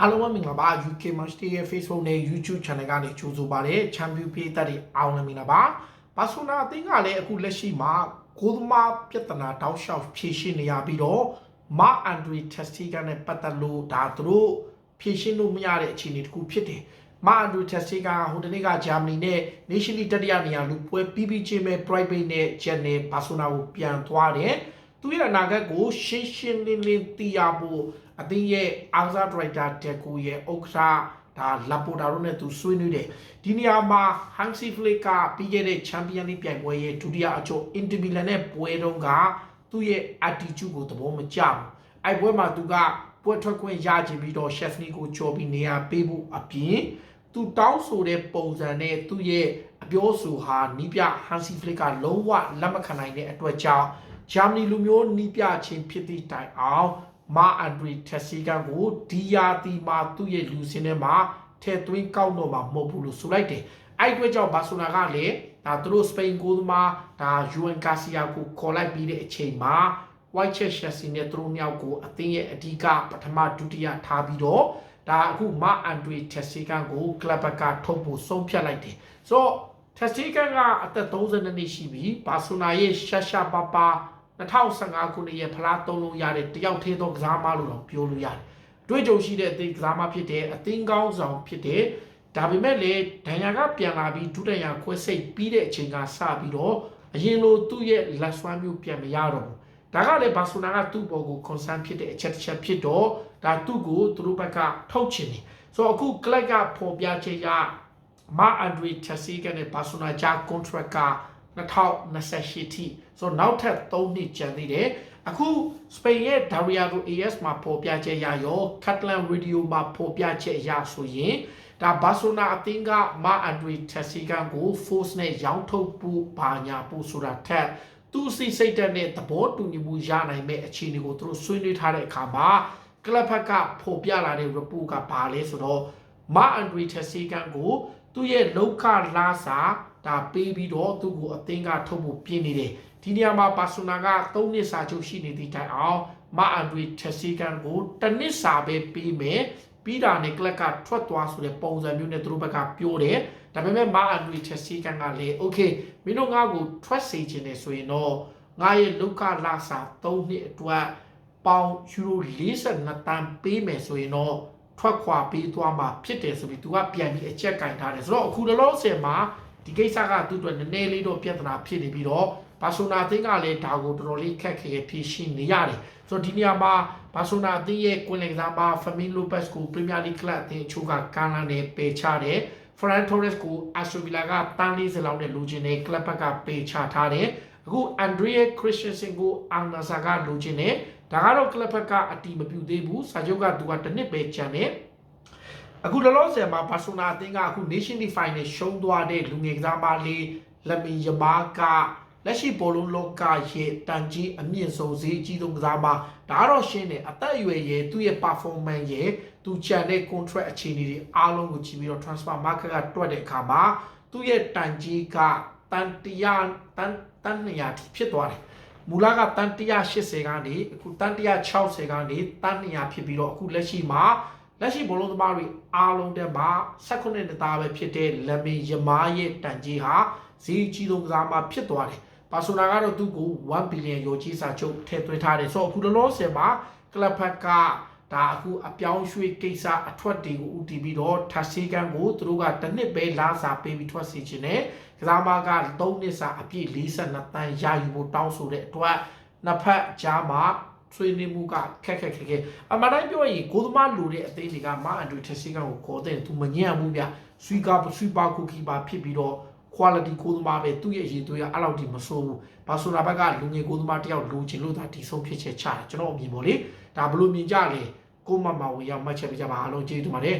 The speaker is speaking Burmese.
အားလုံးပဲမင်္ဂလာပါ UK Match Day ရဲ့ Facebook နဲ့ YouTube Channel ကနေကြိုဆိုပါရစေ။ Champion ပြည်သက်တွေအားလုံးမင်္ဂလာပါ။ဘာဆိုနာအသင်းကလည်းအခုလက်ရှိမှာကိုသမားပြဿနာတောက်လျှောက်ဖြေရှင်းနေရပြီးတော့မအန်ဒရီတက်စတီကနဲ့ပတ်သက်လို့ဒါသူတို့ဖြေရှင်းလို့မရတဲ့အခြေအနေတစ်ခုဖြစ်တယ်။မအန်ဒရီတက်စတီကဟိုတနေ့ကဂျာမနီနဲ့ Nation League တတိယနေရာလူပွဲပြီးပြီးချင်းပဲ private နဲ့ Jet နဲ့ဘာဆိုနာကိုပြန်သွားတယ်။သူရဲ့အနာဂတ်ကိုရှင်းရှင်းလင်းလင်းသိရဖို့ အသင်းရဲ့အားကစားဒရိုက်တာတက်ကိုရဲ့ဥက္ကဋ္ဌဒါလာပိုတာတို့နဲ့သူဆွေးနွေးတယ်ဒီနေရာမှာဟန်စီဖလစ်ကပြီးခဲ့တဲ့ချန်ပီယံလိပြိုင်ပွဲရဲ့ဒုတိယအချို့အင်တမီလန်နဲ့ပွဲတုန်းကသူ့ရဲ့ attitude ကိုသဘောမကျဘူးအဲ့ပွဲမှာသူကပွဲထွက်ခွင့်ရချင်ပြီးတော့ Chesney ကိုကြော်ပြီးနေရာပေးဖို့အပြင်သူတောင်းဆိုတဲ့ပုံစံနဲ့သူ့ရဲ့အပြောဆိုဟာနီးပြဟန်စီဖလစ်ကလုံးဝလက်မခံနိုင်တဲ့အတွက်ကြောင့်ဂျာမနီလူမျိုးနီးပြချင်းဖြစ်သည့်တိုင်အောင် မာအန်ဒရီတက်စီကန်ကိုဒီယာတီမှာသူ့ရဲ့လူစင်းထဲမှာထဲသွင်းကောက်တော့မှာမဟုတ်ဘူးလို့ဆိုလိုက်တယ်။အဲ့ဒီအတွက်ကြောင့်ဘာဆိုနာကလည်းဒါသူတို့စပိန်ကိုသမားဒါယူအန်ကာစီယာကိုခေါ်လိုက်ပြီးတဲ့အချိန်မှာ White Chess Chelsea နဲ့သူတို့နှစ်ယောက်ကိုအသင်းရဲ့အဓိကပထမဒုတိယထားပြီးတော့ဒါအခုမအန်ဒရီတက်စီကန်ကိုကလပ်ဘကထုတ်ဖို့ဆုံးဖြတ်လိုက်တယ်။ဆိုတော့တက်စီကန်ကအသက်32နှစ်ရှိပြီဘာဆိုနာရဲ့ရှာရှာပါပါ 2015ခုနှစ်ရဲ့ဖလားသုံးလုံးရတဲ့တယောက်သေးသောကစားမလို့တော့ပြောလို့ရတယ်။တွေးကြုံရှိတဲ့အသင်းကစားမဖြစ်တဲ့အသင်းကောင်းဆောင်ဖြစ်တဲ့ဒါပေမဲ့လေဒဏ်ရာကပြန်လာပြီးဒုတိယခွဲစိတ်ပြီးတဲ့အချိန်ကစပြီးတော့အရင်လိုသူ့ရဲ့လက်ဆွမ်းမျိုးပြန်မရတော့ဘူး။ဒါကလည်းဘာဆိုနာကသူ့ဘော်ကို concern ဖြစ်တဲ့အချက်တစ်ချက်ဖြစ်တော့ဒါသူ့ကိုသူတို့ဘက်ကထုတ်ချင်တယ်။ဆိုတော့အခုကလပ်ကပေါ်ပြချေရမာအန်ဒရီတက်စီကနဲ့ဘာဆိုနာဂျာ contract က 2028ထိဆိုတော့နောက်ထပ်3နှစ်ကျန်သေးတယ်အခုစပိန်ရဲ့ Dariago AS မှာပေါ်ပြချက်ရရော Catalan Radio မှာပေါ်ပြချက်ရဆိုရင်ဒါဘာဆိုနာအသင်းကမာအန်ဒရီတက်စီကန်ကို force နဲ့ရောင်းထုတ်ဖို့ဘာညာဖို့ဆိုတာထက်သူစိတ်စိတ်တက်တဲ့သဘောတူညီမှုရနိုင်မဲ့အခြေအနေကိုသူတို့ဆွေးနွေးထားတဲ့အခါမှာကလပ်ဖက်ကပေါ်ပြလာတဲ့ report ကဘာလဲဆိုတော့မာအန်ဒရီတက်စီကန်ကိုသူ့ရဲ့လောက်ခလာစာ ဒါပေးပြီးတော့သူ့ကိုအသင်းကထုတ်ဖို့ပြင်နေတယ်ဒီနေရာမှာပါဆိုနာက3နှစ်စာချုပ်ရှိနေသည့်တိုင်အောင်မအန်ဒရီတက်စီကန်ကိုတစ်နှစ်စာပဲပေးမယ်ပြီးတာနဲ့ကလပ်ကထွက်သွားဆိုတဲ့ပုံစံမျိုးနဲ့သူတို့ဘက်ကပြောတယ်ဒါပေမဲ့မအန်ဒရီတက်စီကန်ကလည်း okay မင်းတို့ငါ့ကိုထွက်စေချင်တယ်ဆိုရင်တော့ငါရဲ့လုကလာစာ3နှစ်အတွက်ပေါင်ယူရို42တန်ပေးမယ်ဆိုရင်တော့ထွက်ခွာပေးသွားမှာဖြစ်တယ်ဆိုပြီးသူကပြန်ပြီးအချက်ကင်ထားတယ်ဆိုတော့အခုလောလောဆယ်မှာ ဒီကိစ္စကသူ့အတွက်နည်းနည်းလေးတော့ပြဿနာဖြစ်နေပြီးတော့ဘာဆိုနာအသင်းကလည်းဒါကိုတော်တော်လေးခက်ခဲဖြေရှင်းနေရတယ်ဆိုတော့ဒီနေရာမှာဘာဆိုနာအသင်းရဲ့ကွင်လက်ကစားပါဖမင်လိုပက်ကိုပရီးမီယာလိကလပ်အသင်းအချို့ကကန်လာနဲ့ပယ်ချတယ်ဖရန်တိုရက်စ်ကိုအက်စတိုဗီလာကတန်းလေးစလောက်နဲ့လိုချင်တဲ့ကလပ်ဘက်ကပယ်ချထားတယ်အခုအန်ဒရီယာခရစ်စတန်ဆင်ကိုအန်နာဆာကလိုချင်တယ်ဒါကတော့ကလပ်ဘက်ကအတီမပြူသေးဘူးစာချုပ်ကသူကတစ်နှစ်ပဲကျန်တယ် အခုလောလောဆယ်မှာဘာဆိုနာအသင်းကအခု Nation League Final ရှုံးသွားတဲ့လူငယ်ကစားမလေးလက်မီယမားကလက်ရှိဘောလုံးလောကရဲ့တန်ကြီးအမြင့်ဆုံးဈေးကြီးဆုံးကစားမဒါတော့ရှင်းတယ်အသက်အရွယ်ရဲ့သူ့ရဲ့ performance ရဲ့သူချန်တဲ့ contract အခြေအနေတွေအားလုံးကိုကြည့်ပြီးတော့ transfer market ကတွက်တဲ့အခါမှာသူ့ရဲ့တန်ကြီးကတန်တရာတန်တန်200ထိဖြစ်သွားတယ်မူလကတန်180ကနေအခုတန်160ကနေတန်200ဖြစ်ပြီးတော့အခုလက်ရှိမှာ လက်ရှိဘောလုံးသမားတွေအားလုံးတက်မှာ16နှစ်သားပဲဖြစ်တဲ့လက်မင်ယမားရဲ့တန်ကြီးဟာဈေးကြီးဆုံးကစားမဖြစ်သွားတယ်ဘာဆိုနာကတော့သူ့ကို1ဘီလီယံရောကြီးစာချုပ်ထည့်သွင်းထားတယ်ဆိုတော့အခုလောလောဆယ်မှာကလပ်ဖက်ကဒါအခုအပြောင်းရွှေ့ကိစ္စအထွက်တွေကိုဥတီပြီးတော့ထဆီကန်ကိုသူတို့ကတစ်နှစ်ပဲလာစာပေးပြီးထွက်စီခြင်းနဲ့ကစားမက3နှစ်စာအပြည့်42တန်းရယူဖို့တောင်းဆိုတဲ့အတွက်နှစ်ဖက်ကြားမှာ ဆွေးနွေးမှုကခက်ခက်ခက်ခဲအမှန်တိုင်းပြောရင်ကိုသမားလူတဲ့အသေးတွေကမအန်ဒရီထဆီကန်ကိုခေါ်တဲ့သူမညံ့ဘူးဗျဆွီကာဆွီပါကူကီပါဖြစ်ပြီးတော့ quality ကိုသမားပဲသူ့ရဲ့ရည်သွေးကအဲ့လောက်ထိမဆိုးဘူးဘာဆိုတာဘက်ကလူငယ်ကိုသမားတယောက်လိုချင်လို့ဒါဒီဆုံးဖြစ်ချက်ချတာကျွန်တော်အမြင်ပေါ့လေဒါဘလို့မြင်ကြလဲကိုမမဝင်ရောက်မှတ်ချက်ပြကြပါအားလုံးကျေးဇူးပါတယ်